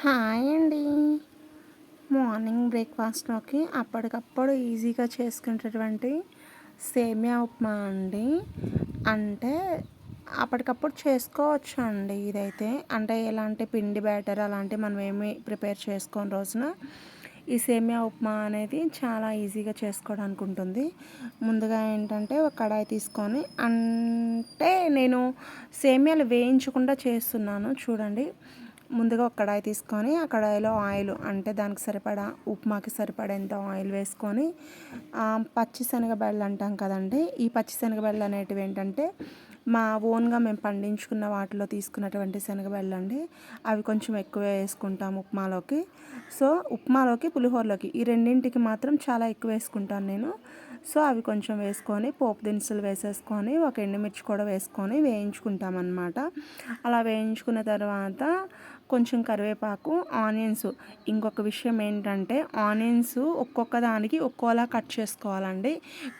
Hi అండి. Morning బ్రేక్ఫాస్ట్లోకి అప్పటికప్పుడు ఈజీగా చేసుకునేటటువంటి సేమియా ఉప్మా అండి. అంటే అప్పటికప్పుడు చేసుకోవచ్చు అండి ఇదైతే. అంటే ఎలాంటి పిండి బ్యాటర్ అలాంటివి మనం ఏమి ప్రిపేర్ చేసుకోని రోజున ఈ సేమియా ఉప్మా అనేది చాలా ఈజీగా చేసుకోవడానికి ఉంటుంది. ముందుగా ఏంటంటే ఒక కడాయి తీసుకొని అంటే నేను సేమియాలు వేయించకుండా చేస్తున్నాను చూడండి. ముందుగా ఒక కడాయి తీసుకొని ఆ కడాయిలో ఆయిల్ అంటే దానికి సరిపడా ఉప్మాకి సరిపడేంత ఆయిల్ వేసుకొని పచ్చి శనగబెళ్ళు అంటాం కదండి ఈ పచ్చి శనగబెళ్ళు అనేటివి ఏంటంటే మా ఓన్గా మేము పండించుకున్న వాటిలో తీసుకున్నటువంటి శనగబెళ్ళు అండి. అవి కొంచెం ఎక్కువ వేసుకుంటాం ఉప్మాలోకి. సో ఉప్మాలోకి పులిహోరలోకి ఈ రెండింటికి మాత్రం చాలా ఎక్కువ వేసుకుంటాను నేను. సో అవి కొంచెం వేసుకొని పోపు దినుసులు వేసేసుకొని ఒక ఎండుమిర్చి కూడా వేసుకొని వేయించుకుంటాం అన్నమాట అలా వేయించుకున్న తర్వాత కొంచెం కరివేపాకు ఆనియన్స్. ఇంకొక విషయం ఏంటంటే ఆనియన్స్ ఒక్కొక్క దానికి ఒక్కోలా కట్ చేసుకోవాలండి.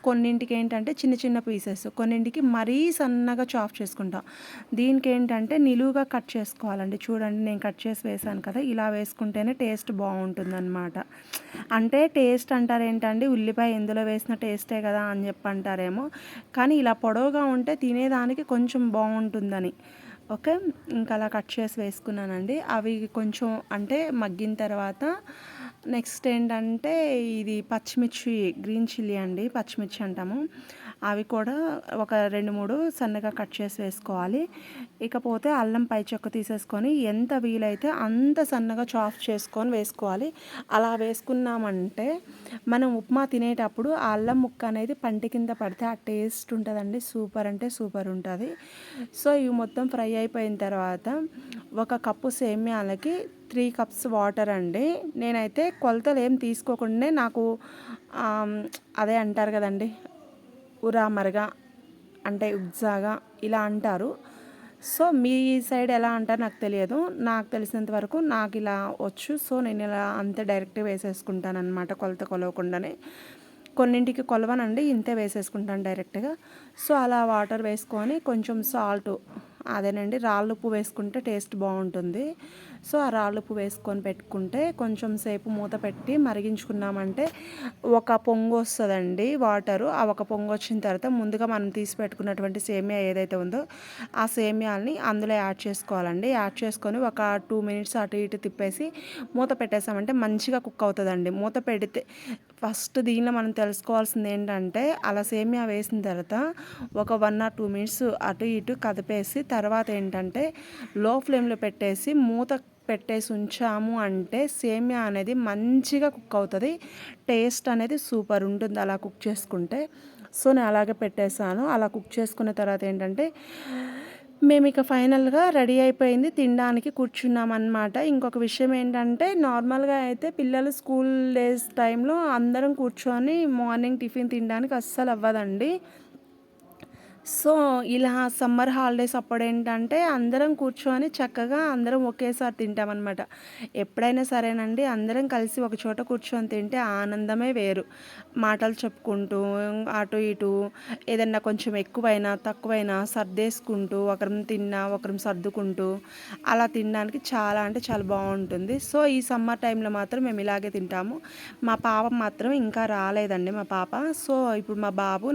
కొన్నింటికి ఏంటంటే చిన్న చిన్న పీసెస్. కొన్నింటికి మరీ సన్నగా చాప్ చేసుకుంటాం. దీనికి ఏంటంటే నిలువుగా కట్ చేసుకోవాలండి. చూడండి నేను కట్ చేసి వేసాను కదా ఇలా వేసుకుంటేనే టేస్ట్ బాగుంటుందన్నమాట. అంటే టేస్ట్ అంటారు ఏంటండి ఉల్లిపాయ ఎందులో వేసిన టేస్టే కదా అని చెప్పి అంటారేమో కానీ ఇలా పొడవుగా ఉంటే తినేదానికి కొంచెం బాగుంటుందని. ఓకే ఇంకా అలా కట్ చేసి వేసుకున్నానండి. అవి కొంచెం అంటే మగ్గిన తర్వాత నెక్స్ట్ ఏంటంటే ఇది పచ్చిమిర్చి గ్రీన్ చిల్లీ అండి పచ్చిమిర్చి అంటాము. అవి కూడా ఒక రెండు మూడు సన్నగా కట్ చేసి వేసుకోవాలి. ఇకపోతే అల్లం పై చెక్క తీసేసుకొని ఎంత వీలైతే అంత సన్నగా చాఫ్ చేసుకొని వేసుకోవాలి. అలా వేసుకున్నామంటే మనం ఉప్మా తినేటప్పుడు ఆ అల్లం ముక్క అనేది పంటి కింద పడితే ఆ టేస్ట్ ఉంటుందండి. సూపర్ అంటే సూపర్ ఉంటుంది. సో ఇవి మొత్తం ఫ్రై అయిపోయిన తర్వాత ఒక కప్పు సేమ్యాలకి త్రీ కప్స్ వాటర్ అండి. నేనైతే కొలతలు ఏం తీసుకోకుండానే నాకు అదే అంటారు కదండి. ఉరామరగా అంటే ఉబ్జాగా ఇలా అంటారు. సో మీ సైడ్ ఎలా అంటారు నాకు తెలియదు. నాకు తెలిసినంత వరకు నాకు ఇలా వచ్చు. సో నేను ఇలా అంతే డైరెక్ట్గా వేసేసుకుంటాను అనమాట కొలత కొలవకుండానే. కొన్నింటికి కొలవనండి ఇంతే వేసేసుకుంటాను డైరెక్ట్గా. సో అలా వాటర్ వేసుకొని కొంచెం సాల్ట్ అదేనండి రాళ్ళు ఉప్పు వేసుకుంటే టేస్ట్ బాగుంటుంది. సో ఆ రాళ్ళు ఉప్పు వేసుకొని పెట్టుకుంటే కొంచెం సేపు మూత పెట్టి మరిగించుకున్నామంటే ఒక పొంగు వస్తుందండి వాటరు. ఆ ఒక పొంగు వచ్చిన తర్వాత ముందుగా మనం తీసి పెట్టుకున్నటువంటి సేమియా ఏదైతే ఉందో ఆ సేమియాల్ని అందులో యాడ్ చేసుకోవాలండి. యాడ్ చేసుకొని ఒక టూ మినిట్స్ అటు ఇటు తిప్పేసి మూత పెట్టేసామంటే మంచిగా కుక్ అవుతుందండి. మూత పెడితే ఫస్ట్ దీనిలో మనం తెలుసుకోవాల్సింది ఏంటంటే అలా సేమియా వేసిన తర్వాత ఒక వన్ ఆర్ టూ మినిట్స్ అటు ఇటు కదిపేసి తర్వాత ఏంటంటే లో ఫ్లేమ్లో పెట్టేసి మూత పెట్టేసి ఉంచాము అంటే సేమియా అనేది మంచిగా కుక్ అవుతుంది. టేస్ట్ అనేది సూపర్ ఉంటుంది అలా కుక్ చేసుకుంటే. సో నేను అలాగే పెట్టేశాను. అలా కుక్ చేసుకున్న తర్వాత ఏంటంటే మేము ఇక ఫైనల్గా రెడీ అయిపోయింది తినడానికి కూర్చున్నాం అనమాట ఇంకొక విషయం ఏంటంటే నార్మల్గా అయితే పిల్లలు స్కూల్ డేస్ టైంలో అందరం కూర్చొని మార్నింగ్ టిఫిన్ తినడానికి అస్సలు అవ్వదండి సో ఇలా సమ్మర్ హాలిడేస్ అప్పుడు ఏంటంటే అందరం కూర్చొని చక్కగా అందరం ఒకేసారి తింటామన్నమాట. ఎప్పుడైనా సరేనండి అందరం కలిసి ఒక చోట కూర్చొని తింటే ఆనందమే వేరు. మాటలు చెప్పుకుంటూ అటు ఇటు ఏదన్నా కొంచెం ఎక్కువైనా తక్కువైనా సర్దేసుకుంటూ ఒకరిని తిన్నా ఒకరిని సర్దుకుంటూ అలా తినడానికి చాలా అంటే చాలా బాగుంటుంది. సో ఈ సమ్మర్ టైంలో మాత్రం మేము ఇలాగే తింటాము. మా పాప మాత్రం ఇంకా రాలేదండి మా పాప. సో ఇప్పుడు మా బాబు